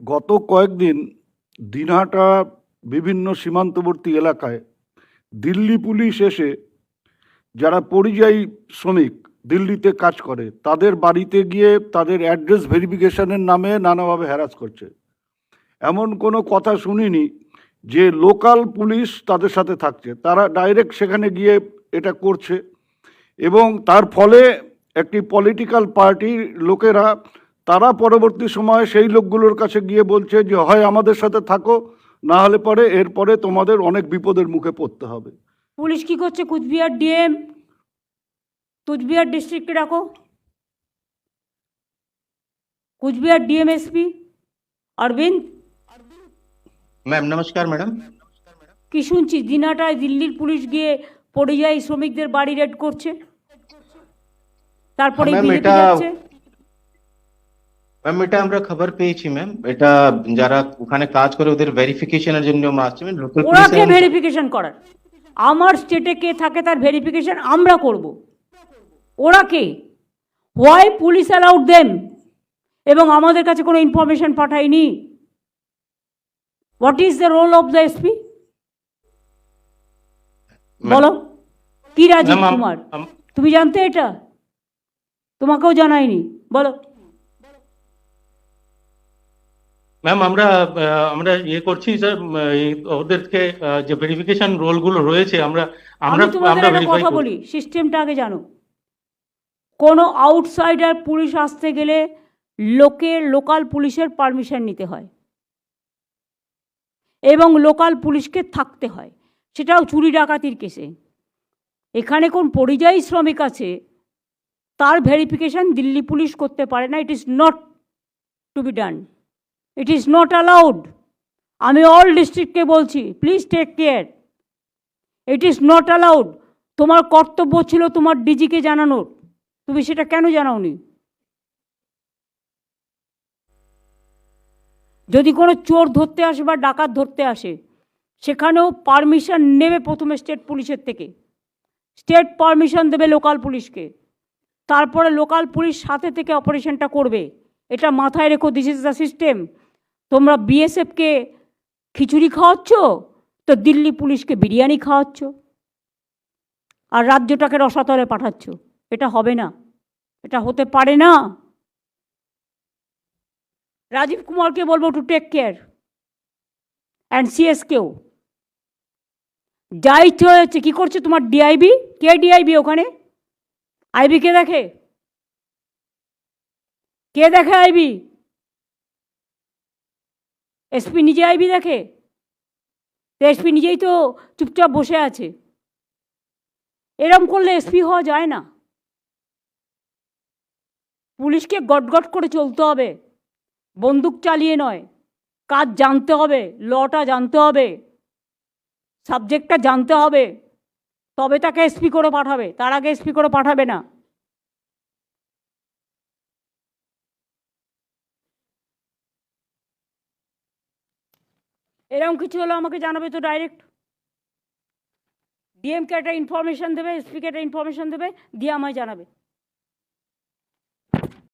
গত কয়েকদিন দিনহাটা বিভিন্ন সীমান্তবর্তী এলাকায় দিল্লি পুলিশ এসে যারা পরিযায়ী শ্রমিক দিল্লিতে কাজ করে, তাদের বাড়িতে গিয়ে তাদের অ্যাড্রেস ভেরিফিকেশনের নামে নানাভাবে হ্যারাস করছে। এমন কোনো কথা শুনিনি যে লোকাল পুলিশ তাদের সাথে থাকছে। তারা ডাইরেক্ট সেখানে গিয়ে এটা করছে এবং তার ফলে একটি পলিটিক্যাল পার্টির লোকেরা তারা পরবর্তী সময়ে সেই লোকগুলোর কাছে গিয়ে বলছে যে হয় আমাদের সাথে থাকো না হলে পরে এরপরে তোমাদের অনেক বিপদের মুখে পড়তে হবে। পুলিশ কি করছে? কুচবিহার ডিএম কুচবিহার ডিস্ট্রিক্টে ডাকো। Cooch Behar DM SP Arvind. Ma'am নমস্কার ম্যাডাম। কি শুনছি? দিনাটায় দিল্লির পুলিশ গিয়ে পরিযায়ী শ্রমিকদের বাড়ি রেড করছে। তারপরে ম্যাম এটা আমরা খবর পেয়েছি ম্যাম এটা যারা ওখানে কাজ করে ওদের ভেরিফিকেশনের জন্য আসছে লোকাল ওরা কে ভেরিফিকেশন করার? আমার স্টেটে কে থাকে তার ভেরিফিকেশন আমরা করব। ওরা কে? হোয়াই পুলিশ অ্যালাউড দেম এবং আমাদের কাছে কোনো information পাঠায়নি। What is the role of the SP বলো। কি রাজীব কুমার? তুমি জানতে এটা? তোমাকেও জানায়নি। বলো। ম্যাম আমরা আমরা ইয়ে করছি স্যার ওদেরকে যে ভেরিফিকেশন রোলগুলো রয়েছে আমরা আমরা আমরা ভেরিফাই কথা বলি সিস্টেমটা আগে জানো। কোনো আউটসাইডার পুলিশ আসতে গেলে লোকে লোকাল পুলিশের পারমিশন নিতে হয়। এবং লোকাল পুলিশকে থাকতে হয়। সেটাও চুরি ডাকাতির কেসে এখানে কোন পরিযায়ী শ্রমিক আছে তার ভেরিফিকেশন দিল্লি পুলিশ করতে পারে না it is not to be done it is not allowed আমি অল ডিস্ট্রিক্টকে বলছি please take care it is not allowed তোমার কর্তব্য ছিল তোমার ডিজিকে জানানোর। তুমি সেটা কেন জানাওনি? যদি কোনো চোর ধরতে আসে বা ডাকাত ধরতে আসে, সেখানেও পারমিশন নেবে প্রথমে স্টেট পুলিশের থেকে। স্টেট পারমিশন দেবে লোকাল পুলিশকে। তারপরে লোকাল পুলিশ সাথে থেকে অপারেশনটা করবে। এটা মাথায় রেখো দিস ইজ দ্য সিস্টেম তোমরা বিএসএফকে খিচুড়ি খাওয়াচ্ছ, তো দিল্লি পুলিশকে বিরিয়ানি খাওয়াচ্ছ, আর রাজ্যটাকে রসাতলে পাঠাচ্ছ। এটা হবে না। এটা হতে পারে না। রাজীব কুমারকে বলব টু টেক কেয়ার অ্যান্ড সিএসকেও যা ইচ্ছে হয়েছে, কী করছে তোমার ডিআইবি কে ডিআইবি ওখানে? আইবি কে দেখে? কে দেখে আইবি এসপি নিজে আইবি দেখে? এসপি নিজেই তো চুপচাপ বসে আছে। এরম করলে এসপি হওয়া যায় না। পুলিশকে গটগট করে চলতে হবে। বন্দুক চালিয়ে নয়। কাজ জানতে হবে, লটা জানতে হবে, সাবজেক্টটা জানতে হবে। তবে তাকে এসপি করে পাঠাবে, তার আগে এসপি করে পাঠাবে না। এরকম কিছু হলো আমাকে জানাবে তো ডাইরেক্ট ডিএমকে একটা ইনফরমেশান দেবে এসপিকে একটা ইনফরমেশান দেবে, দিয়ে আমায় জানাবে।